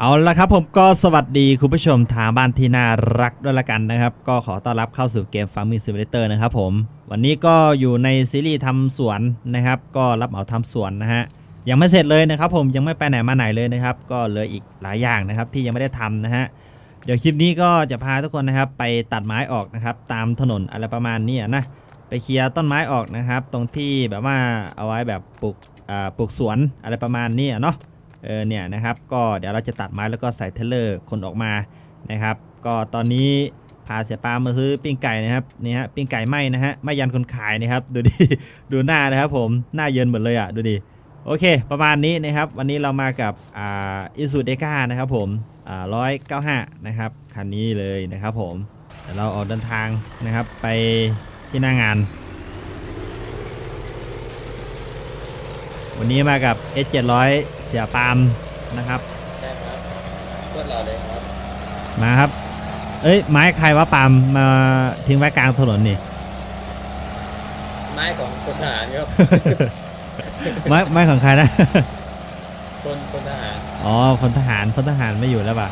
เอาละครับผมก็สวัสดีคุณผู้ชมทางบ้านที่น่ารักด้วยละกันนะครับ ก็ขอต้อนรับเข้าสู่เกม Farming Simulator นะครับผม วันนี้ก็อยู่ในซีรีส์ทำสวนนะครับ ก็รับเหมาทำสวนนะฮะยังไม่เสร็จเลยนะครับผมยังไม่ไปไหนมาไหนเลยนะครับ ก็เหลืออีกหลายอย่างนะครับที่ยังไม่ได้ทำนะฮะเดี๋ยวคลิปนี้ก็จะพาทุกคนนะครับ ไปตัดไม้ออกนะครับ ตามถนนอะไรประมาณนี้นะไปเคลียร์ต้นไม้ออกนะครับ ตรงที่แบบว่าเอาไว้แบบปลูกปลูกสวนอะไรประมาณนี้เนาะ เออเนี่ยนะครับก็เดี๋ยวเราจะตัดไม้แล้วก็ใส่เทเลอร์คนออกมานะครับ ก็ตอนนี้พาเสียปามาซื้อปิ้งไก่นะครับนี่ฮะปิ้งไก่ไหมนะฮะไม่ยันคนขายนะครับ ดูดิดูหน้านะครับผมหน้าเยินหมดเลยอะดูดิโอเค ประมาณนี้นะครับ วันนี้เรามากับอ่าอิซูเดก้านะครับผมอ่าร้อยเก้าห้านะครับคันนี้เลยนะครับผมเดี๋ยวเราออกเดินทางนะครับไปที่หน้างาน วันนี้มากับ S700 เสียปาล์มนะครับใช่ครับโคตรหล่อเลยครับ มาครับ เอ้ย ไม้ใครว่าปาล์มมาทิ้งไว้กลางถนนนี่ ไม้ของคนทหารครับไม้ไม้ของใครนะ คนคนทหาร อ๋อพลทหารพลทหารไม่อยู่แล้วป่ะ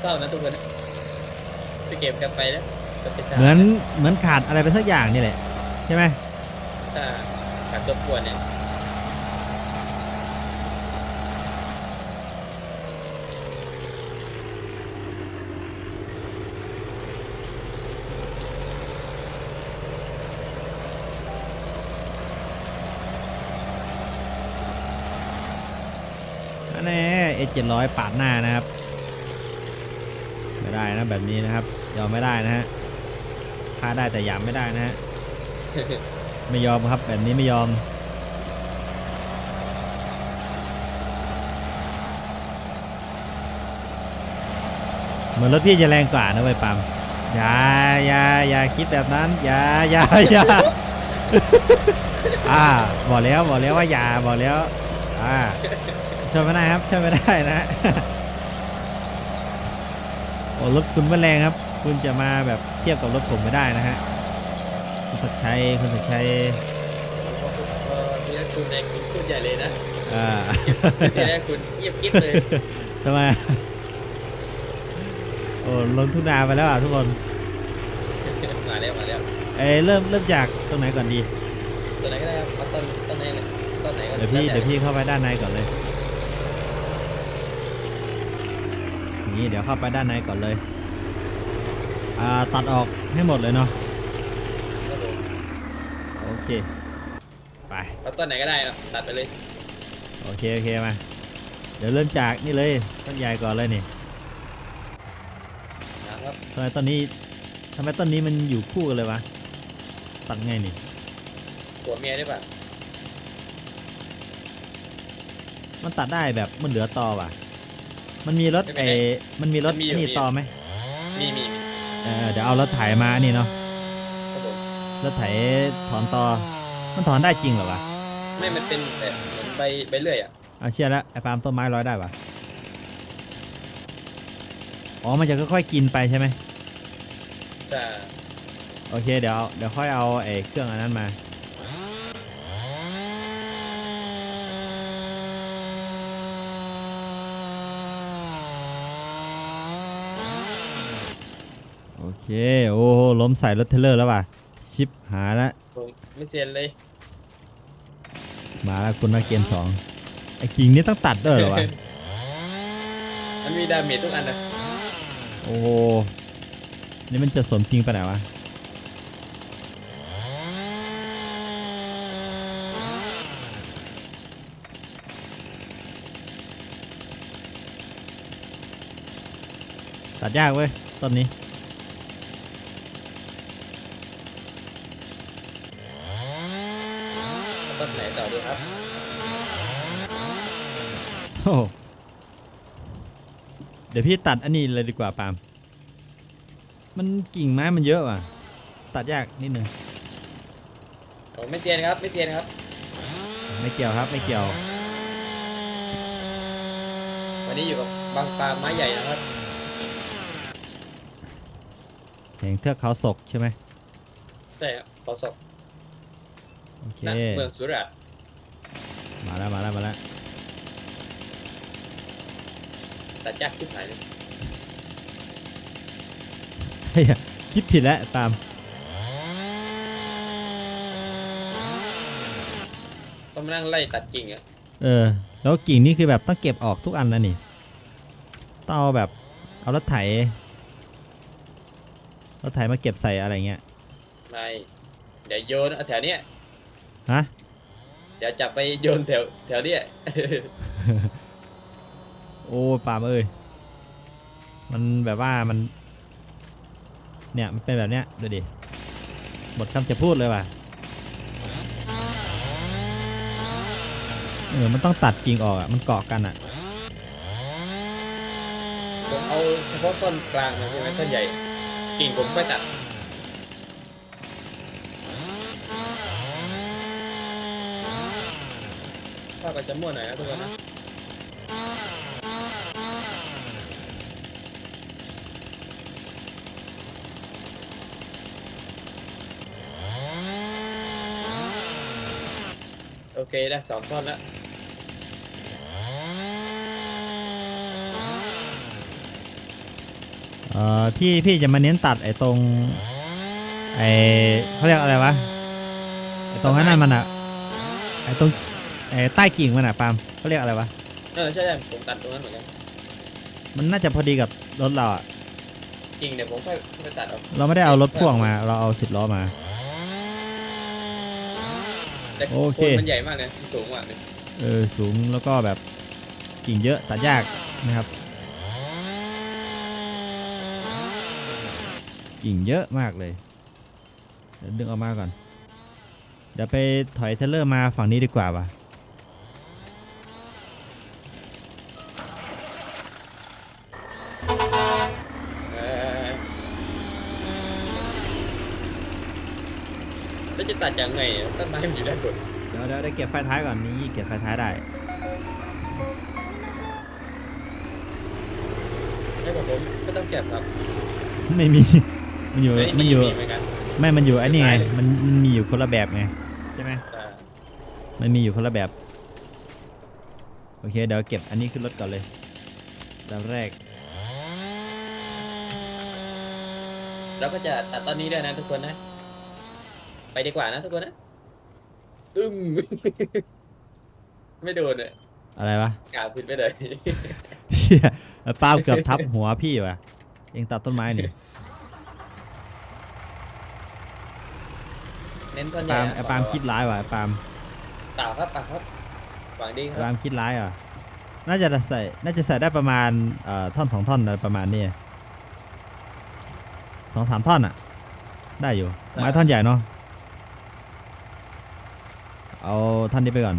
เศร้านะทุกคนไปเก็บกันไปแล้วจะเป็นทหารเหมือนเหมือนขาดอะไรไปสักอย่างนี่แหละ ใช่ไหมถ้า ขาดตัวป่วนเนี่ยอันนี้ S700 ปาดหน้านะครับ ไม่ได้นะแบบนี้นะครับยอมไม่ได้นะฮะฆ่าได้แต่หยามไม่ได้นะฮะ ไม่ยอมครับ แบบนี้ไม่ยอม เหมือนรถพี่จะแรงกว่านะเว้ปั๊มอย่าอย่าอย่าคิดแบบนั้นอย่าอย่าอย่าอ่าบอกแล้วบอกแล้วว่าอย่าบอกแล้วอ่าช่วยไม่ได้ครับช่วยไม่ได้นะโอ้รถคุณไม่แรงครับ คุณจะมาแบบเทียบกับรถผมไม่ได้นะฮะ คุณศักดิ์ชัยคุณศักดิ์ชัยเออทีแรกคุณในคุณพูดใหญ่เลยนะอ่าทีแรกคุณเงียบกิ๊บเลยทำไมโอ้ลงทุนนาไปแล้วอะทุกคนมาแล้วมาแล้วเอ้ยเริ่มเริ่มจากตรงไหนก่อนดีตัวไหนก็ได้ครับเอาต้นต้นไหนเลยต้นไหนก็เดี๋ยวพี่แล้เดี๋ยวพี่เข้าไปด้านในก่อนเลยนี่เดี๋ยวเข้าไปด้านในก่อนเลยอ่าตัดออกให้หมดเลยเนาะครับผมโอ เค ไป เอาต้นไหนก็ได้ครับตัดไปเลยโอเค โอเค มา เดี๋ยวเริ่มจากนี่เลยต้นใหญ่ก่อนเลยนี่นะครับทำไมต้นนี้ทำไมต้นนี้มันอยู่คู่กันเลยวะ ตัดไงนี่หัวเมียได้ป่ะมันตัดได้แบบมันเหลือตอว่ะ มันมีรถไอ้มันมีรถไอ้นี่ตอไหมมีมีมี เออเดี๋ยวเอารถไถมานี่เนาะครับผม รถไถถอนตอมันถอนได้จริงเหรอวะไม่ มันเป็นแบบเหมือนใบใบเลื่อยอะ เอาเชื่อแล้วไอ้ปาล์มต้นไม้ร้อยได้ปะอ๋อมันจะค่อยๆกินไปใช่ไหมจะโอเคเดี๋ยวเอาเดี๋ยวค่อยเอาไอ้เครื่องอันนั้นมา โอเค โอ้โหล้มใส่รถเทรลเลอร์แล้วว่ะ ชิปหาแล้วผมไม่เซียนเลยมาแล้วคุณมาเกมสองไอ้กิ่งนี้ต้องตัดด้วยเหรอวะมันมีดาเมจทุกอันนะโอ้โหนี่มันจะสมจริงไปไหนวะตัดยากเว้ยต้นนี้ ต้น ไหนต่อดูครับโอ้โหเดี๋ยวพี่ตัดอันนี้เลยดีกว่าปาล์มมันกิ่งไม้มันเยอะว่ะ ตัดยากนิดนึงผมไม่เซียนครับ ไม่เซียนครับ ไม่เกี่ยวครับไม่เกี่ยว วันนี้อยู่กับบางปลาไม้ใหญ่นะครับแห่งเทือกเขาศกใช่ไหมใช่ครับขอสอบโอเค ณเมืองสุราษฎร์มาแล้วมาแล้วมาแล้วตัดยากชิบหายเลยเฮ้ยคิดผิดแล้วตาม ต้องมานั่งไล่ตัดกิ่งอะเออ แล้วกิ่งนี่คือแบบต้องเก็บออกทุกอันนะนี่ต้องเอาแบบเอารถไถรถไถมาเก็บใส่อะไรเงี้ยไม่เดี๋ยวโยนเอาแถวเนี้ย ฮะ เดี๋ยวจับไปโยนแถวแถวเนี้ย โอ้ปาล์มเอ้ย มันแบบว่ามัน เนี่ย มันเป็นแบบเนี้ยดูดิ หมดคำจะพูดเลยว่ะ เออ มันต้องตัดกิ่งออกอะ มันเกาะกันอะ ผมเอาเฉพาะต้นกลางนะใช่ไหมต้นใหญ่กิ่งผมไม่ตัด ภาพอาจจะมั่วหน่อยนะทุกคนนะโอเคได้สองท่อนแล้วเอ่อพี่พี่จะมาเน้นตัดไอ้ตรงไอ้เขาเรียกอะไรวะไอ้ตรงนั้นน่ะมันอะไอ้ตรง ไอ้ใต้กิ่งมันอะปาล์มเขาเรียกอะไรวะ เออใช่ใช่ผมตัดตรงนั้นเหมือนกันมันน่าจะพอดีกับรถเราอะกิ่งเดี๋ยวผมค่อยไปตัดเอาเราไม่ได้เอารถพ่วงมา เราเอาสิบล้อมา แต่โอเคโคนมันใหญ่มากเลยสูงมากเลยเออสูงแล้วก็แบบกิ่งเยอะตัดยากนะครับ กิ่งเยอะมากเลยเดี๋ยวดึงออกมาก่อน เดี๋ยวไปถอยเทรลเลอร์มาฝั่งนี้ดีกว่าป่ะ เออแล้วจะตัด ยังไงอะต้นไม้มันอยู่ด้านบนเดี๋ยวเดี๋ยวได้เก็บไฟท้ายก่อนนี่เก็บไฟท้ายได้ให้ผมผมไม่ต้องเก็บครับไม่มี มันอยู่เฮ้มันอยู่เหมือนกันไม่มันอยู่ไอ้นี่ไงสุดท้ายมันมันมีอยู่คนละแบบไงใช่ไหมอ่ามันมีอยู่คนละแบบโอเคเดี๋ยวเก็บอันนี้ขึ้นรถก่อนเลยลำแรกแล้วก็จะตัดตอนนี้ด้วยนะทุกคนนะ ไปดีกว่านะทุกคนนะอึ้งไม่โดนเลยอะไรวะกล่าวผิดไปเลยเชี่ยปาล์มเกือบทับหัวพี่ว่ะ เองตัดต้นไม้นี่เน้นต้นใหญ่ปาล์มนะไอ้ปาล์มคิดร้ายว่ะไอ้ปาล์มเปล่าครับเปล่าครับหวังดีคไอ้รับปาล์มคิดร้ายว่ะน่าจะใส่น่าจะใส่ได้ประมาณเอ่อท่อนสองท่อนอะไรประมาณนี้สองสามท่อนอะ ได้อยู่ไม้ท่อนใหญ่เนาะ เอาท่อนนี้ไปก่อน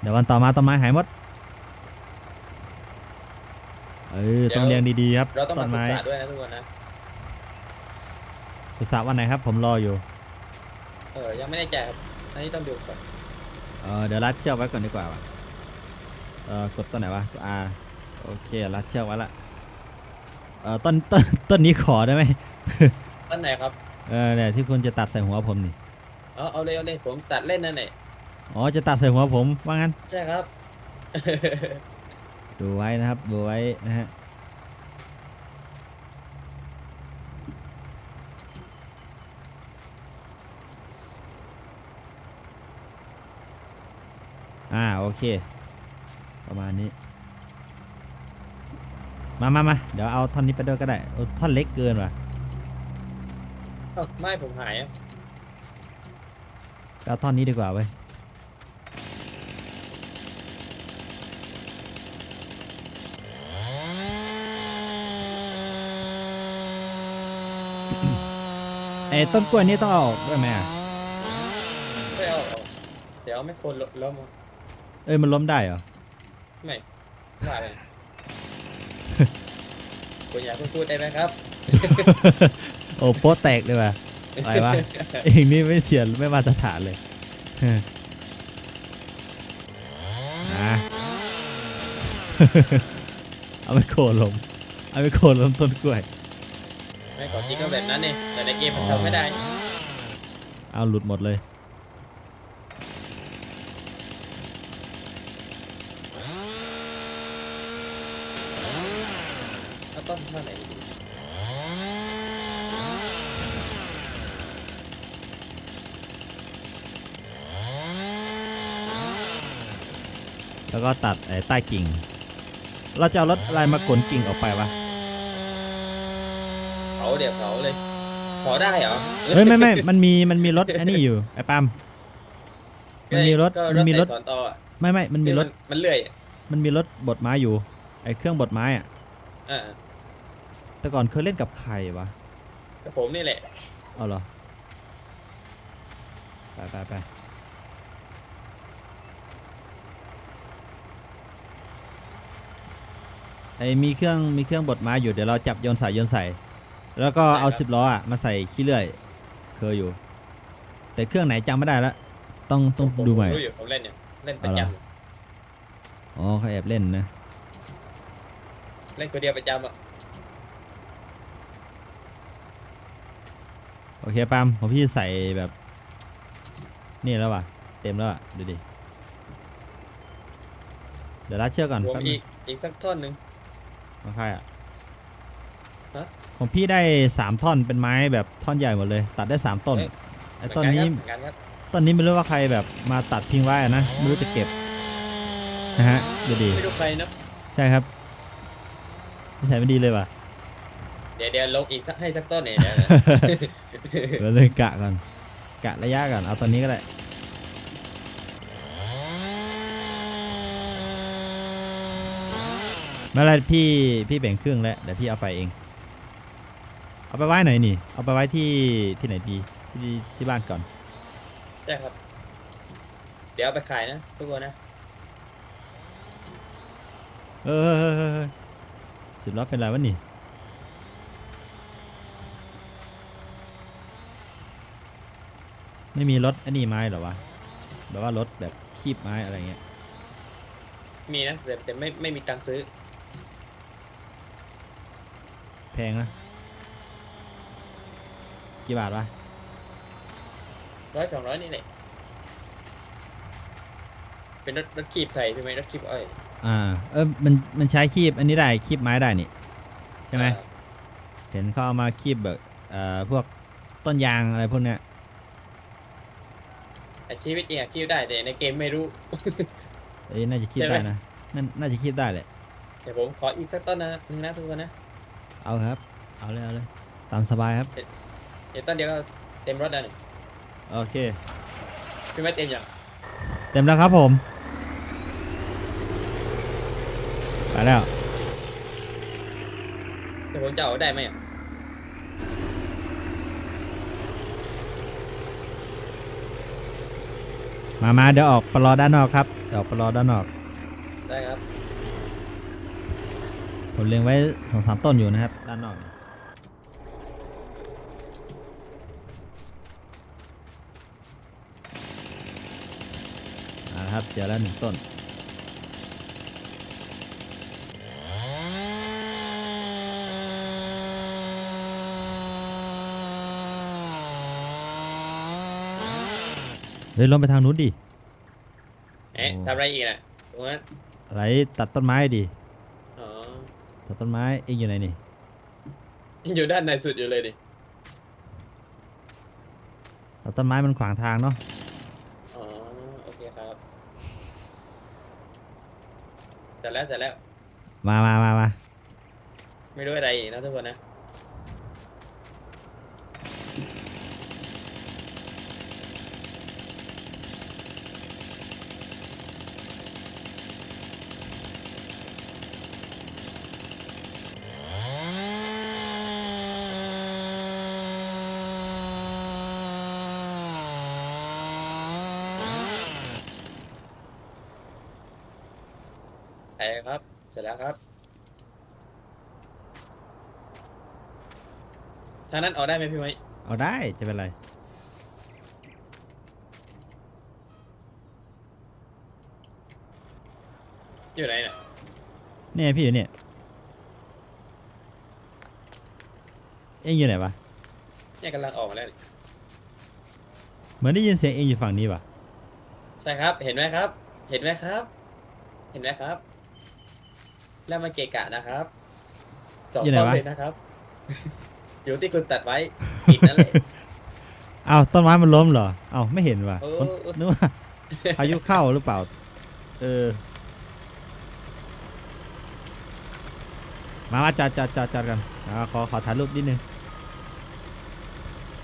เดี๋ยววันต่อมาต้นไม้หายหมด เออต้องเรียงดีๆครับเราต้องต้มานปรึไม้กษาด้วยนะทุกคนนะปรึกษาวันไหนครับ ผมรออยู่ เออ ยังไม่แน่ใจครับ อันนี้ต้องดูก่อน เออเดี๋ยวรัดเชือกไว้ก่อนดีกว่าว่ะเออกดตัวไหนวะตัว R โอเครัดเชือกไว้ละเออต้นต้นต้นนี้ขอได้ไหม ต้นไหนครับ เออเนี่ยที่คุณจะตัดใส่หัวผมนี่ เอาเอาเลยเอาเลยผมตัดเล่นนั่นแหละอ๋อจะตัดใส่หัวผมว่างั้น ใช่ครับ ดูไว้นะครับดูไว้นะฮะอ่าโอเค ประมาณนี้ มามามาเดี๋ยวเอาท่อนนี้ไปด้วยก็ได้เอาท่อนเล็กเกินว่ะเอ้าไม่ผมหายอะ เอาท่อนนี้ดีกว่าเว้ยไอ้ต้นกล้วยนี่ต้องเอาออกด้วยไหมอะไม่เอาเอาเดี๋ยวไม่คนลล้มเอาเอ้ยมันล้มได้เหรอ ไม่ว่าเลยคุณอยากพูดได้ไหมครับ โอ้โป๊ะแตกเลยว่ะ อะไรวะ เองนี่ไม่เสียนไม่มาตรฐานเลยนะเอาไปโคนลมเอาไปโคนลมต้นกล้วยไม่ขอจริงก็แบบนั้นเนี่ยแต่ในเกมมันอ๋อทำไม่ได้ เอาหลุดหมดเลย ต้นเท่าไหร่ดี แล้วก็ตัดไอ้ใต้กิ่ง เราจะเอารถอะไรมากลกิ่งออกไปวะ เผาเดี๋ยวเผาเลยเผาได้เหรอเฮ้ยไม่ไม่ มันมีมันมีรถอันนี้อยู่ไอ้ปาล์มมันมีรถก็มันมีรถใส่ถอนต่ออะไม่ไม่มันมีรถมันเลื่อยอะมันมีรถบดไม้อยู่ไอ้เครื่องบดไม้อะอ่าแต่ก่อนเคยเล่นกับใครวะก็ผมนี่แหละเอาเหรอไปไปไป ไอ้มีเครื่องมีเครื่องบดไม้อยู่เดี๋ยวเราจับโยนใส่โยนใส่ แล้วก็เอาสิบล้ออะมาใส่ขี้เลื่อย เคยอยู่ แต่เครื่องไหนจำไม่ได้แล้วต้องต้องผมดูใหม่รู้อยู่ผมเล่นเนี่ยเล่นประเอาเหรจออ๋อเขาแอบเล่นนะำเล่นคนเดียวประจำอะโอเคปาล์มของพี่ใส่แบบ นี่แล้วว่ะ เต็มแล้วอะดูดิเดี๋ยวรัดเชือกก่อนรวมแป๊บนึอีงกอีกสักท่อนหนึ่ง ของใครอะฮะ ของพี่ได้สามท่อนเป็นไม้แบบท่อนใหญ่หมดเลย ตัดได้สามต้นเอ้ยไอ้ต้นนี้เหมือนกันครับต้นนี้ไม่รู้ว่าใครแบบมาตัดทิ้งไว้อะนะไม่รู้จะเก็บนะฮะดูดิไม่รู้ใครเนอะใช่ครับไม่ใช่ไม่ดีเลยว่ะ เดี๋ยวเดี๋ยวลงอีกสักให้สักต้นเนี่ยเดี๋ยวเดี๋ยวเลยกะก่อนกะระยะก่อนเอาตอนนี้ก็ได้ ไม่เป็นไรพี่พี่แบ่งครึ่งแล้วเดี๋ยวพี่เอาไปเอง เอาไปไว้ไหนนี่ เอาไปไว้ที่ที่ไหนดีที่ที่บ้านก่อนใช่ครับ เดี๋ยวเอาไปขายนะทุกคนนะ เออสิบล้อเป็นไรวะนี่ไม่มีรถอันนี้ไม้เหรอวะแบบว่ารถแบบคีบไม้อะไรเงี้ย มีนะแต่แต่ไม่ไม่มีตังค์ซื้อ แพงนะ กี่บาทวะร้อยสองร้อยนี่แหละเป็นรถรถขีบใส่ใช่ไหมรถขีบอ้อยอ่าเออมันมันใช้คีบอันนี้ได้คีบไม้ได้นี่ใช่ไหมอ่าเห็นเขาเอามาคีบแบบเอ่อพวกต้นยางอะไรพวกเนี้ยแต่ชีวิตจริงอะขีบได้แต่ในเกมไม่รู้ เอ้ยน่าจะคีบใช่ไหมได้นะนั่นน่าจะคีบได้แหละเดี๋ยวผมขออีกสักต้นนะนึงนะทุกคนนะ เอาครับ เอาเลยเอาเลยตามสบายครับ เดี๋ยวต้นเดียวก็เต็มรถแล้วนี่โอเค พี่ไม่เต็มอย่างเต็มแล้วครับผม ไปแล้ว เดี๋ยวผมจะเอาได้ไหมอะมามาเดี๋ยวออกปลอด้านนอกครับเดี๋ยวออกปลอด้านนอก ได้ครับ ผมเลี้ยงไว้สองสามต้นอยู่นะครับ ด้านนอกเนี่ยเอาละครับ เจอแล้วหนึ่งต้นเฮ้ยลงไปทางนู้นดิ เอ๊ะโอ้ทำอะไรอีกน่ะตรงนั้นอะไรตัดต้นไม้ดิอ๋อ ตัดต้นไม้เองอยู่ไหนนี่อยู่ด้านในสุดอยู่เลยดิตัดต้นไม้มันขวางทางเนาะอ๋อโอเคครับเสร็จแล้วเสร็จแล้วมามามามาไม่รู้อะไรอีกนะทุกคนนะ ครับ เสร็จแล้วครับ ทางนั้นออกได้ไหมพี่ไม้เอาได้จะเป็นไร อยู่ไหนน่ะเนี่ยพี่อยู่เนี่ย เองอยู่ไหนวะ เนี่ยกำลังออกมาแล้วนี่เหมือนได้ยินเสียงเองอยู่ฝั่งนี้วะใช่ครับ เห็นไหมครับ เห็นไหมครับ เห็นไหมครับ แล้วมาเกะกะนะครับสสองอยู่ไหนต้นวะ เลยนะครับ อยู่ที่คุณตัดไว้อีกนั่นแหละ อ้าวต้นไม้มันล้มเหรอเอ้าไม่เห็นว่ะเออคนนึกว่า พายุเข้าหรือเปล่า เออ มามาจอดจอดจอดจอดกันอ่าขอขอถ่ายรูปนิดนึง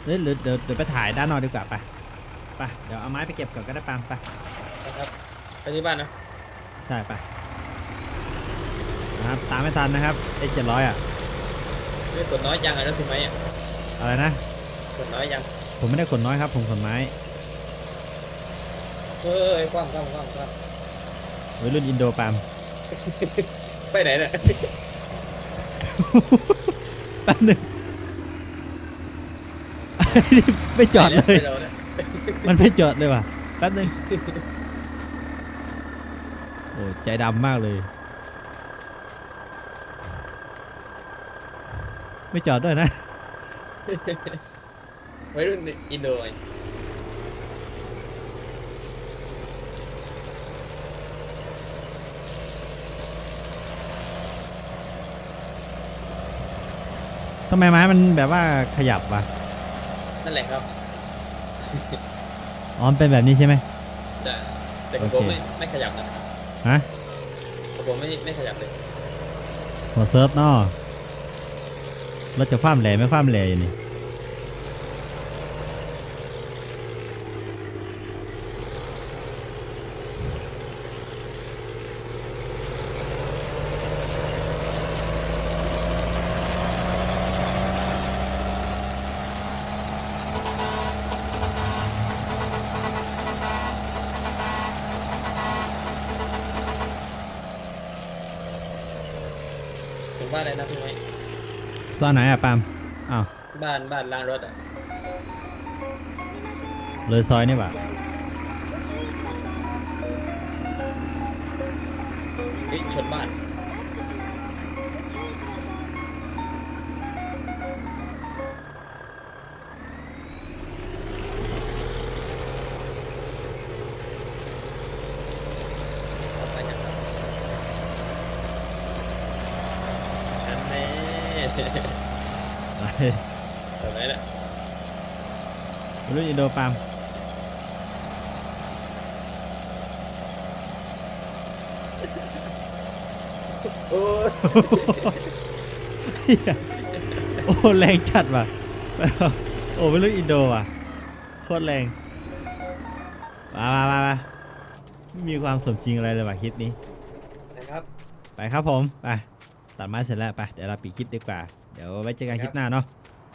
เดี๋ยวเดี๋ยวเดี๋ยวเดี๋ยวไปถ่ายด้านนอกดีกว่าไปไปเดี๋ยวเอาไม้ไปเก็บก่อนก็ได้ปามไปนะครับไปที่บ้านนะใช่ไป นะครับ ตามไม่ทันนะครับไอ้เจ็ดร้อยอะเรื่องส่วนน้อยยังอะนะถึงไหมอะอะไรนะส่วนน้อยยัง ผมไม่ได้ขนน้อยครับ ผมขนไม้เฮ้ยกว้างกว้างกว้างกว้างวัยรุ่นอินโดปามไปไหนเนี่ยแป๊บหนึงไม่จอดเลย ไปแล้วนี่มันไม่จอดเลยว่ะแป๊บหนึงโอ้ใจดำมากเลย ไม่จอดด้วยนะ วัยรุ่นอินโดไงทำไมไม้มันแบบว่าขยับวะนั่นแหละครับอ๋อมันเป็นแบบนี้ใช่ไหม แต่แต่ของโอเคผมไม่ไม่ขยับนะฮะของผมไม่ไม่ขยับเลยหัวเซิร์ฟเนาะ เราจะคว่ำแหล่ไม่คว่ำแหล่อยู่นี่ถึงบ้าอะไรนะพี่ไหม ซ่อนไหนอะปาล์มอ้าวบ้านบ้านล้างรถอะเลยซอยนี่ป่ะเฮ้ยชนบ้าน อะไรเอาไหนเนี่ยวัยรุ่นอินโดปาล์มโอ้ยเหี้ยโอ้แรงจัดว่ะ โอ้วัยรุ่นอินโดว่ะ โคตรแรง มามามามาไม่มีความสมจริงอะไรเลยว่ะคลิปนี้นะครับ ไปครับผม ไป ตัดไม้เสร็จแล้วไปเดี๋ยวเราปิดคลิปดีกว่า เดี๋ยวไว้เจอกันคลิปหน้าเนาะ